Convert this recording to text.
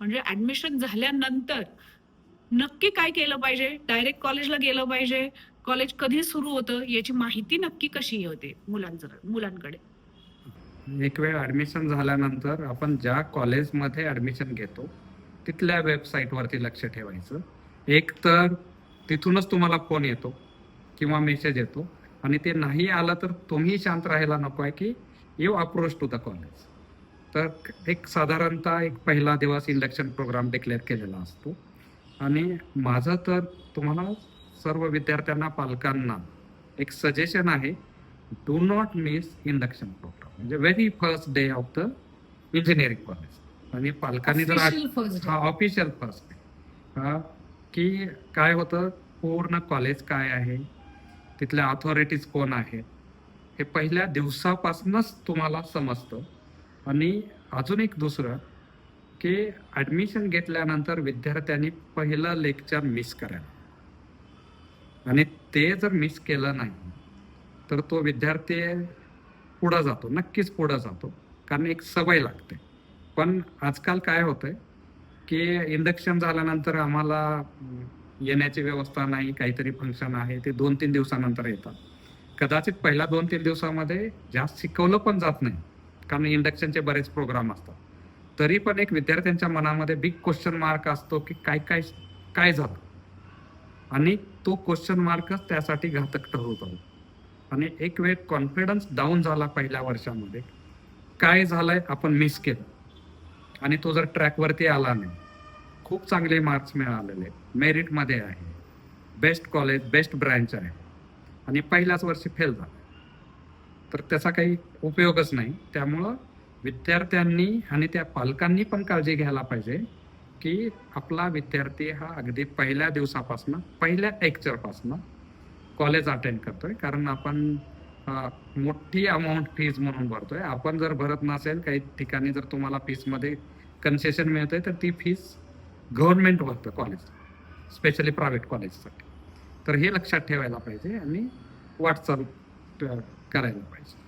म्हणजे ऍडमिशन झाल्यानंतर नक्की काय केलं पाहिजे? डायरेक्ट कॉलेजला गेलं पाहिजे? कॉलेज कधी सुरू होतं? याची माहिती नक्की कशी होते मुलांचं मुलांकडे? एक वेळ ऍडमिशन झाल्यानंतर आपण ज्या कॉलेजमध्ये ऍडमिशन घेतो तिथल्या वेबसाईटवरती लक्ष ठेवायचं. एक तर तिथूनच तुम्हाला फोन येतो किंवा मेसेज येतो. आणि ते नाही आलं तर तुम्ही शांत राहायला नको आहे की you approach to the college तर एक साधारणतः एक पहिला दिवस इंडक्शन प्रोग्राम डिक्लेअर केलेला असतो. आणि माझं तर तुम्हाला सर्व विद्यार्थ्यांना पालकांना एक सजेशन आहे do not miss induction programme म्हणजे very first day of the engineering college आणि पालकांनी जर. हा ऑफिशियल फर्स्ट डे की काय होतं पूर्ण कॉलेज काय आहे तिथल्या अथॉरिटीज कोण आहेत हे पहिल्या दिवसापासूनच तुम्हाला समजतं. आणि अजून एक दुसरं की ॲडमिशन घेतल्यानंतर विद्यार्थ्यांनी पहिलं लेक्चर मिस करायला. आणि ते जर मिस केलं नाही तर तो विद्यार्थी पुढं जातो नक्कीच पुढं जातो कारण एक सवय लागते. पण आजकाल काय होतंय की इंडक्शन झाल्यानंतर आम्हाला येण्याची व्यवस्था नाही काहीतरी फंक्शन आहे ते दोन तीन दिवसानंतर येतात. कदाचित पहिल्या दोन तीन दिवसामध्ये जास्त शिकवलं पण जात नाही. कारण इंडक्शनचे बरेच प्रोग्राम असतात. तरी पण एक विद्यार्थ्यांच्या मनामध्ये बिग क्वेश्चन मार्क असतो की काय काय काय झालं? आणि तो क्वेश्चन मार्कच त्यासाठी घातक ठरवतो आणि एक वेळ कॉन्फिडन्स डाऊन झाला पहिल्या वर्षामध्ये. काय झालंय आपण मिस केलं. आणि तो जर ट्रॅकवरती आला नाही. खूप चांगले मार्क्स मिळालेले. मेरिटमध्ये आहे. बेस्ट कॉलेज बेस्ट ब्रँच आहे. आणि पहिल्याच वर्षी फेल झाला. तर त्याचा काही उपयोगच नाही. त्यामुळं विद्यार्थ्यांनी आणि त्या पालकांनी पण काळजी घ्यायला पाहिजे की आपला विद्यार्थी हा अगदी पहिल्या दिवसापासून पहिल्या लेक्चरपासून कॉलेज अटेंड करतोय. कारण आपण मोठी अमाऊंट फीज म्हणून भरतोय. आपण जर भरत नसेल काही ठिकाणी जर तुम्हाला फीसमध्ये कन्सेशन मिळतंय तर ती फीज गव्हर्नमेंट भरतं कॉलेज स्पेशली प्रायव्हेट कॉलेजसाठी तर हे लक्षात ठेवायला पाहिजे आणि वाटचाल करायला पाहिजे